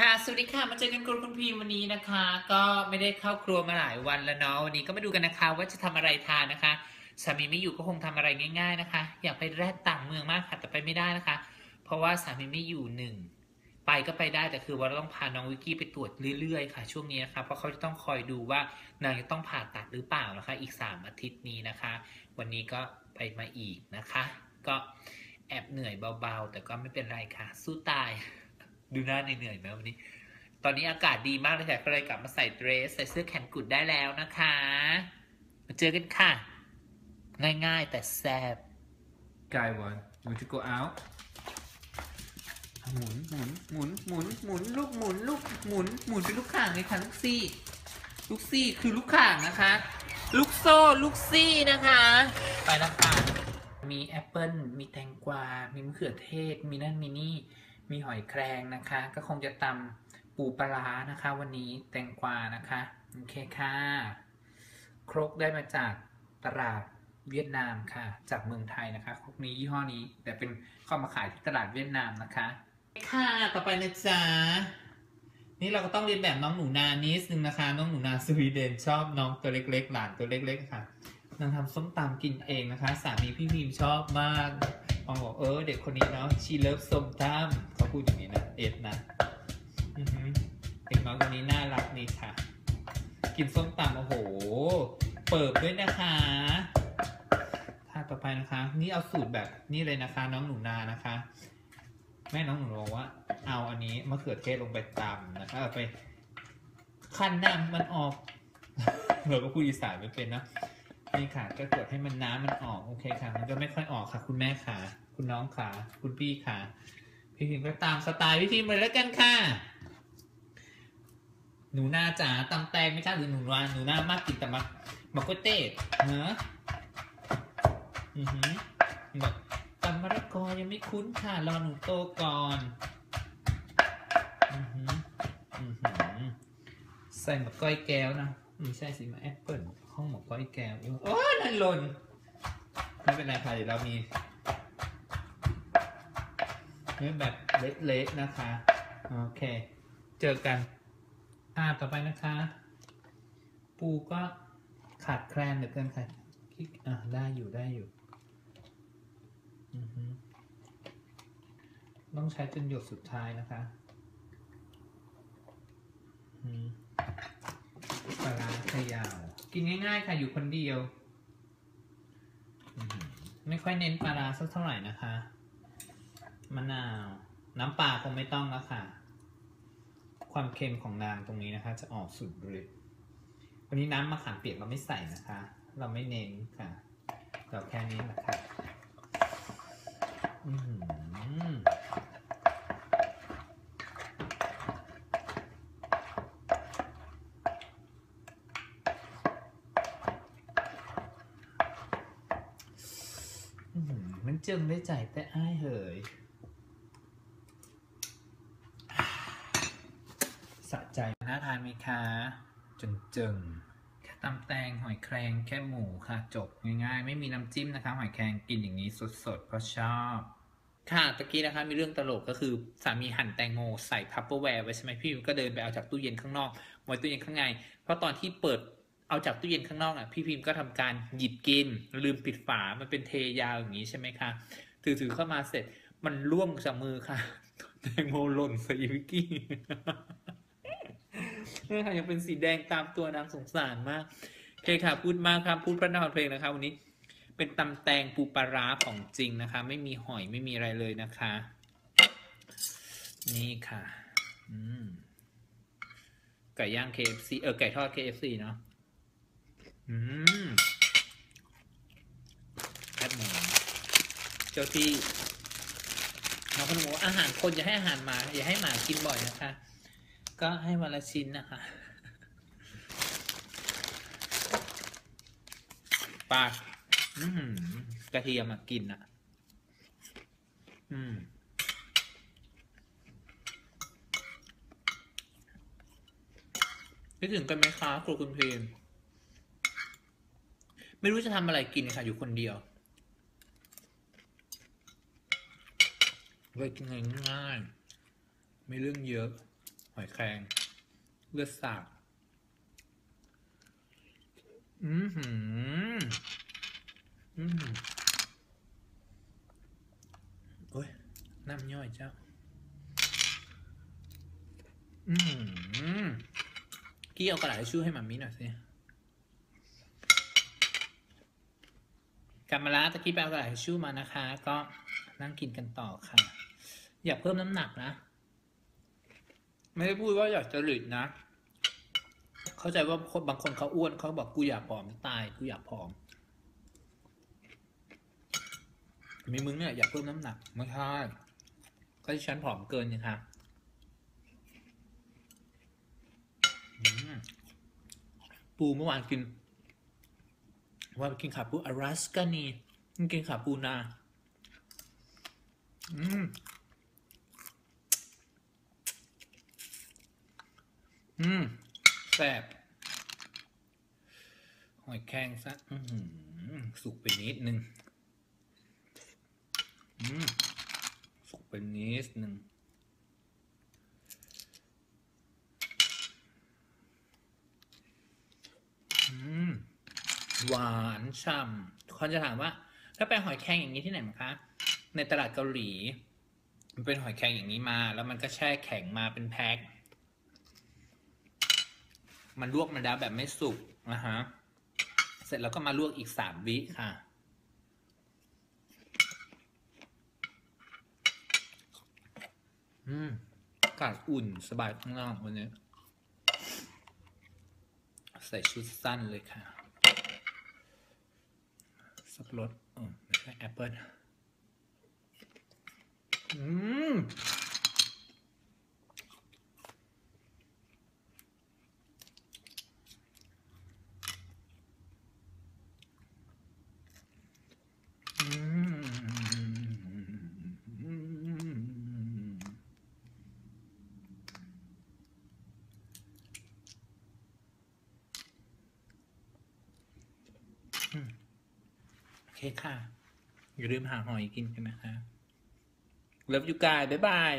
ค่ะ สวัสดีค่ะ มาเจอกันกับคุณพีมวันนี้นะคะ ก็ไม่ได้เข้าครัวมาหลายวันแล้วเนาะ วันนี้ก็มาดูกันนะคะว่าจะทำอะไรทานนะคะ สามีไม่อยู่ก็คงทำอะไรง่าย ๆนะคะ อยากไปแรดต่างเมืองมากค่ะ แต่ไปไม่ได้นะคะ เพราะว่าสามีไม่อยู่หนึ่ง ไปก็ไปได้แต่คือว่าเราต้องพาน้องวิกกี้ไปตรวจเรื่อยๆค่ะ ช่วงนี้นะคะ เพราะเขาจะต้องคอยดูว่านางจะต้องผ่าตัดหรือเปล่านะคะ อีก 3 อาทิตย์นี้นะคะ วันนี้ก็ไปมาอีกนะคะ ก็แอบเหนื่อยเบาๆ แต่ก็ไม่เป็นไรค่ะ สู้ตาย ดูหน้าเหนื่อยๆไหมวันนี้ ตอนนี้อากาศดีมากเลยค่ะก็เลยกลับมาใส่เดรส ใส่เสื้อแขนกุดได้แล้วนะคะ มาเจอกันค่ะ ง่ายๆแต่แซ่บ Guy one. You want to go out? หมุนหมุนหมุนหมุนหมุนลูกหมุนลูกหมุนหมุนเป็นลูกข่างเลยค่ะลูกซี่ ลูกซี่คือลูกข่างนะคะ ลูกโซ่ลูกซี่นะคะ ไปแล้วค่ะมีแอปเปิลมีแตงกวา มีมะเขือเทศ มีนั่นมีนี่ มีหอยแครงนะคะ ก็คงจะตำปูปลานะคะ วันนี้แตงกวานะคะโอเคค่ะ ครกได้มาจากตลาดเวียดนามค่ะ จากเมืองไทยนะคะ ครกนี้ยี่ห้อนี้ แต่เป็นเข้ามาขายที่ตลาดเวียดนามนะคะค่ะต่อไปนะจ๊ะนี่เราก็ต้องเรียนแบบน้องหนูนานิดนึงนะคะ น้องหนูนาสวีเดนชอบน้องตัวเล็ก ๆ หลานตัวเล็ก ๆ ค่ะนางทำส้มตำกินเองนะคะ สามีพี่พิมชอบมากมองบอกเออ เด็กคนนี้เนาะชีเลิฟส้มตำ พูดอย่างนี้นะเอ็ดนะอือหือเด็กน้อยคนนี้น่ารักนี่ค่ะ กินส้มตำโอ้โห เปิบด้วยนะคะท่าต่อไปนะคะ นี่เอาสูตรแบบนี่เลยนะคะ น้องหนูนานะคะ แม่น้องหนูบอกว่า เอาอันนี้มะเขือเทศลงไปตำนะคะเอาไปคั้นน้ำมันออก เราก็พูดอีสานไม่เป็นเนอะนี่ค่ะก็กดให้มันน้ำมันออกโอเคค่ะ มันก็ไม่ค่อยออกค่ะ คุณแม่ค่ะ คุณน้องค่ะ คุณพี่ค่ะ พี่พิมก็ตามสไตล์พี่พิมเลยแล้วกันค่ะ หนูนาจ๋าตำแตงไหม่ใช่หรือหนูนาหนูนามากกินแต่มะมะกุเตศเนอะอือหือแบบตำมะละกอยังไม่คุ้นค่ะรอหนูโตก่อนอือหืออือหือใส่หมะก้อยแก้วนะไม่ใช่สิมาแอปเปิลห้องหมะก้อยแก้วโอ้ยนั่นหล่นไม่เป็นไรค่ะเดี๋ยวเรามี นื้แบบเละๆนะคะ โอเค เจอกันอ่าต่อไปนะคะ ปูก็ขาดแคลนเหลือเกินค่ะคิดอ่าได้อยู่ได้อยู่อือฮึต้องใช้จนหยดสุดท้ายนะคะอืมปลาร้าขยาว กินง่ายๆ ค่ะ อยู่คนเดียวอือหือไม่ค่อยเน้นปลาร้าสักเท่าไหร่นะคะ มะนาว น้ำปลาคงไม่ต้องแล้วค่ะ ความเค็มของนางตรงนี้นะคะ จะออกสุดฤทธิ์วันนี้น้ำมะขามเปียกเราไม่ใส่นะคะ เราไม่เน้นค่ะเราแค่นี้แหละค่ะอื้อหืออื้อหือมันจึงได้ใจแต่อ้ายเหย สะใจน่าทานไหมคะจึงจึงแค่ตำแตงหอยแครงแค่หมูค่ะ จบง่ายๆ ไม่มีน้ำจิ้มนะคะ หอยแครงกินอย่างนี้สดๆ เพราะชอบ ค่ะตะกี้นะคะ มีเรื่องตลกก็คือสามีหั่นแตงโมใส่พับเปอร์แวร์ไว้ใช่ไหมพี่พิมก็เดินไปเอาจากตู้เย็นข้างนอกไว้ตู้เย็นข้างใน เพราะตอนที่เปิดเอาจากตู้เย็นข้างนอกอะพี่พิมก็ทำการหยิบกิน ลืมปิดฝามันเป็นเทยาวอย่างนี้ใช่ไหมคะถือถือเข้ามาเสร็จมันร่วงจากมือค่ะแตงโมหล่นใส่วิกกี้ นี่ค่ะยังเป็นสีแดงตามตัวนางสงสารมากโอเคค่ะพูดมากครับพูดพระนครเพลงนะคะวันนี้เป็นตำแตงปูปลาร้าของจริงนะคะ ไม่มีหอยไม่มีอะไรเลยนะคะ นี่ค่ะอไก่ย่าง KFC เออไก่ทอด KFC เนาะอืมแคบหมูเจ้าที่น้องคนบอกว่าอาหารคนอย่าให้อาหารหมา อย่าให้หมากินบ่อยนะคะ ก็ให้วันละชิ้นนะคะปากกระเทียมอะกินอะ อืมคิดถึงกันไหมคะครูคุณเพนไม่รู้จะทำอะไรกินค่ะ อยู่คนเดียวเลยกินง่ายๆไม่เรื่องเยอะ หอยแครงเลือดสาบอือหืออือหือโอ้ยน้ำย่อยเจ้า อือหือกี้เอากระดาษชชู่ให้มามีหน่อยสิกลับมาแล้วตะกี้ไปเอากระดาษชชู่มานะคะ ก็นั่งกินกันต่อค่ะ อย่าเพิ่มน้ำหนักนะ ไม่ได้พูดว่าอยากจะหลิดนะ เข้าใจว่าคนบางคนเขาอ้วนเขาบอกกูอยากผอมตายกูอยากผอม มีมึงเนี่ยอยากเพิ่มน้ำหนักไม่ใช่ก็ที่ฉันผอมเกินนี่ค่ะปูเมื่อวานกิน ว่ากินขาปูอลาสกานีกินขาปูนา อืม อืมแซ่บหอยแครงซะอืสุกไปนิดนึงอืมสุกไปนิดนึงอืมหวานฉ่ำคนจะถามว่า ถ้าไปหอยแครงอย่างนี้ที่ไหนมั้งคะ ในตลาดเกาหลี มันเป็นหอยแครงอย่างนี้มา แล้วมันก็แช่แข็งมาเป็นแพ็ค มันลวกมาแล้วแบบไม่สุกนะฮะเสร็จแล้วก็มาลวกอีกสามวิค่ะ อืมอากาศอุ่นสบายข้างนอกวันนี้ ใส่ชุดสั้นเลยค่ะ สับปะรดอ๋อไม่ใช่แอปเปิลอืม อืมอืมโอเค ค่ะ อย่าลืมหาหอยกินกันนะคะเลิฟยูกายบ๊ายบาย